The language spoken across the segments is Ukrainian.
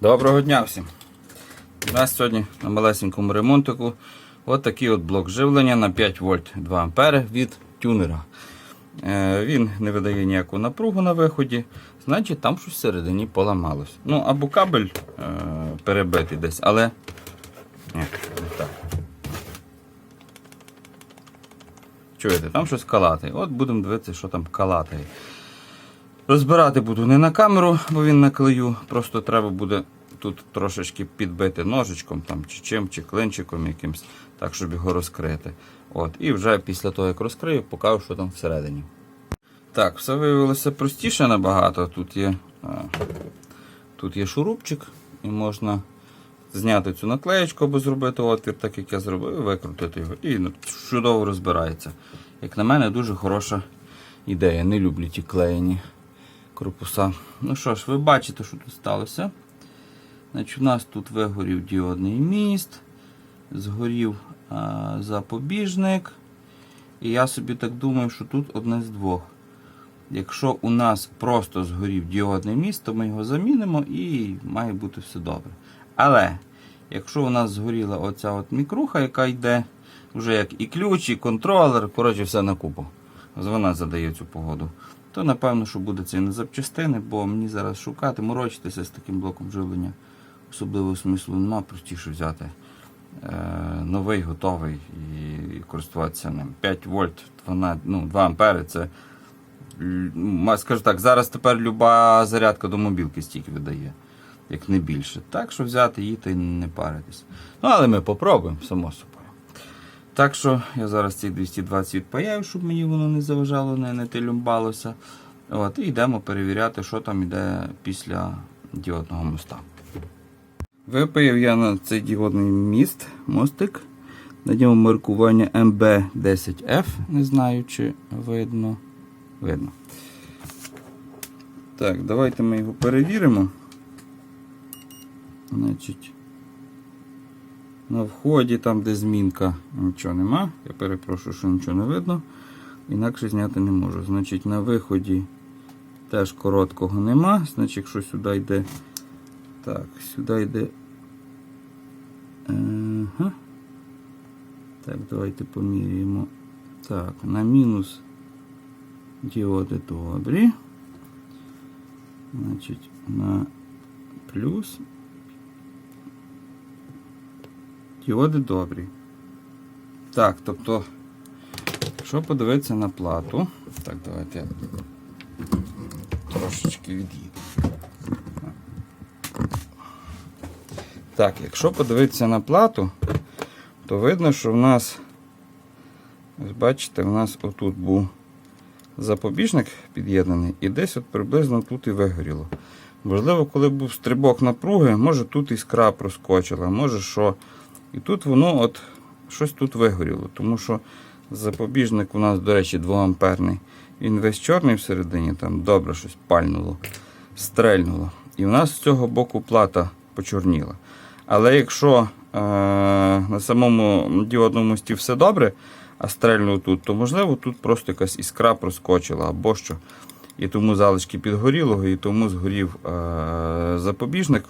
Доброго дня всім! У нас сьогодні на малесенькому ремонтику от такий от блок живлення на 5 вольт 2 ампери від тюнера. Е, Він не видає ніяку напругу на виході, значить там щось всередині поламалось. Ну або кабель е, перебитий десь, але ні, не так. Чуєте, там щось калатає. От будемо дивитися, що там калатає. Розбирати буду не на камеру, бо він на клею. Просто треба буде тут трошечки підбити ножичком там, чи чим, чи клинчиком якимсь, так, щоб його розкрити. От, І вже після того, як розкрию, покажу, що там всередині. Так, все виявилося простіше набагато. Тут є, а, тут є шурупчик, і можна зняти цю наклеєчку або зробити отвір, так як я зробив, і викрутити його. І ну, чудово розбирається. Як на мене, дуже хороша ідея. Не люблю ті клеєні корпуса. Ну що ж, ви бачите, що тут сталося. Значить, У нас тут вигорів діодний міст, згорів а, запобіжник. І я собі так думаю, що тут одне з двох. Якщо у нас просто згорів діодний міст, то ми його замінимо і має бути все добре. Але якщо у нас згоріла оця от мікруха, яка йде вже як і ключ, і контролер, коротше, все на купу. Вона задає цю погоду. То напевно, що буде це не запчастини, бо мені зараз шукати, морочитися з таким блоком живлення. Особливого смислу нема, простіше взяти е, новий, готовий і, і користуватися ним. 5 вольт, 12, ну, 2 ампери це, скажу так, зараз тепер люба зарядка до мобілки стільки видає, як не більше. Так що взяти її та й не паритись. Ну, але ми попробуємо, само собою. Так що я зараз ці 220 відпаяю, щоб мені воно не заважало, не, не тилюмбалося. От, і йдемо перевіряти, що там йде після діодного моста. Випаяв я на цей діодний міст, мостик. На ньому маркування MB10F. Не знаю, чи видно. Видно. Так, давайте ми його перевіримо. Значить, на вході, там, де змінка, нічого нема. Я перепрошую, що нічого не видно. Інакше зняти не можу. Значить, на виході теж короткого нема. Значить, якщо сюди йде. Так, сюди йде. Ага. Так, давайте поміряємо. Так, на мінус діоди добрі. Значить, на плюс Діоди добрі. Так, тобто, якщо подивитися на плату, так, давайте я трошечки від'їду. Так, якщо подивитися на плату, то видно, що в нас, бачите, в нас отут був запобіжник під'єднаний і десь от приблизно тут і вигоріло. Можливо, коли був стрибок напруги, може тут іскра проскочила, може що. І тут воно от щось тут вигоріло, тому що запобіжник у нас, до речі, 2 амперний. Він весь чорний всередині, там добре щось пальнуло, стрельнуло. І у нас з цього боку плата почорніла. Але якщо е, на самому діодному мості все добре, а стрельнуло тут, то можливо тут просто якась іскра проскочила або що. І тому залишки підгорілого, і тому згорів е, запобіжник.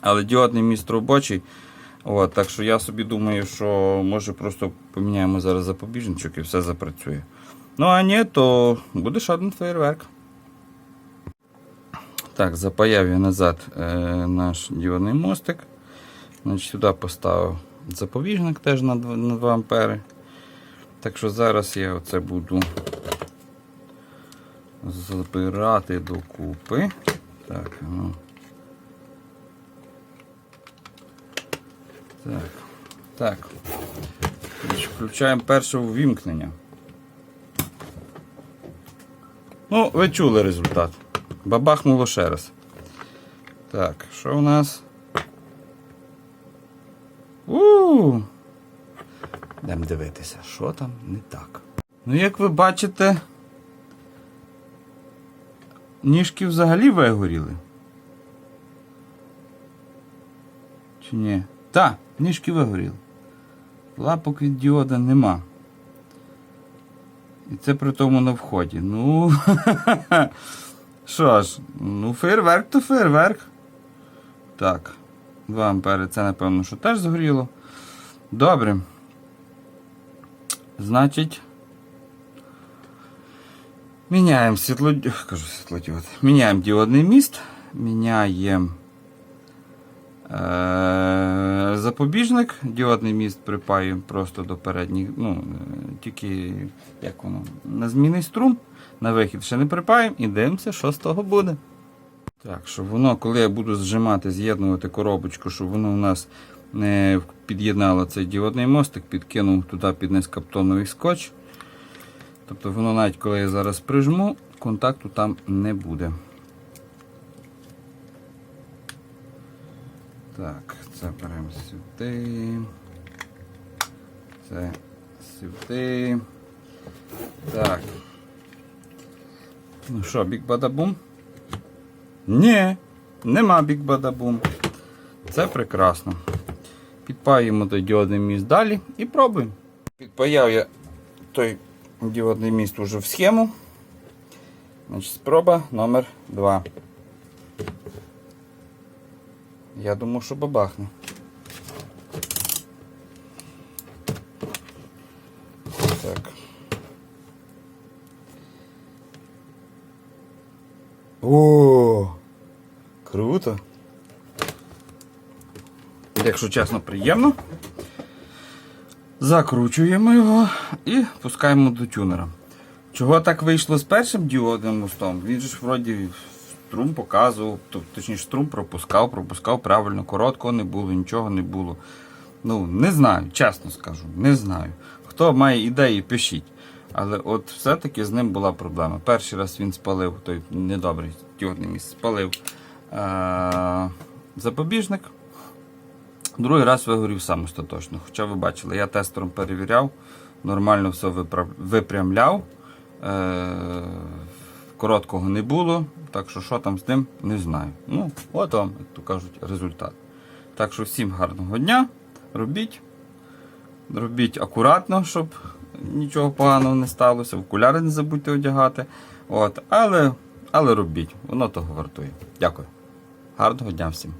Але діодний міст робочий. От, так що я собі думаю, що може просто поміняємо зараз запобіжничок і все запрацює. Ну а ні, то буде ще один фейерверк. Так, запаяв я назад е, наш діодний мостик. Значить, Сюди поставив запобіжник теж на 2, на 2 ампери. Так що зараз я оце буду збирати докупи. Так, ну. Так. Так. Включаємо перше увімкнення. Ну, ви чули результат. Бабахнуло ще раз. Так, що у нас? у Йдемо дивитися, що там не так. Ну, як ви бачите, ніжки взагалі вигоріли. Чи ні? Так, ніжки вигоріли. Лапок від діода нема. І це при тому на вході. Ну. Що ж, ну, фейерверк то фейерверк. Так. 2 ампери це, напевно, що теж згоріло. Добре. Значить. Міняємо світло... Кажу світлодіод. Міняємо діодний міст. Міняємо. Запобіжник. Діодний міст припаюємо просто до передніх. Ну, е, тільки як воно, на змінний струм. На вихід ще не припаємо і дивимося, що з того буде. Так, щоб воно, коли я буду зжимати, з'єднувати коробочку, щоб воно у нас не під'єднало цей діодний мостик, підкинув туди під каптоновий скотч. Тобто воно навіть коли я зараз прижму, контакту там не буде. Так, це беремо сюди. Це сюди. Так. Ну що, бік бадабум? Ні, нема бік бадабум. Це прекрасно. Підпаюємо той діодний міст далі і пробуємо. Підпаяв я той діодний міст уже в схему. Значить, спроба номер 2. Я думаю, що бабахне. Так. О, круто. Якщо чесно, приємно. Закручуємо його і пускаємо до тюнера. Чого так вийшло з першим діодним мостом? Він же ж вроді струм показував, тобто, точніше струм пропускав, пропускав правильно, короткого не було, нічого не було. Ну, не знаю, чесно скажу, не знаю. Хто має ідеї, пишіть. Але от все-таки з ним була проблема. Перший раз він спалив, той недобрий діодний міст, спалив е- запобіжник. Другий раз вигорів сам остаточно. Хоча ви бачили, я тестером перевіряв, нормально все виправ- випрямляв. Е- короткого не було, так що що там з ним, не знаю. Ну, от вам, як то кажуть, результат. Так що всім гарного дня. Робіть. Робіть акуратно, щоб нічого поганого не сталося. Окуляри не забудьте одягати. От, але, але робіть, воно того вартує. Дякую. Гарного дня всім.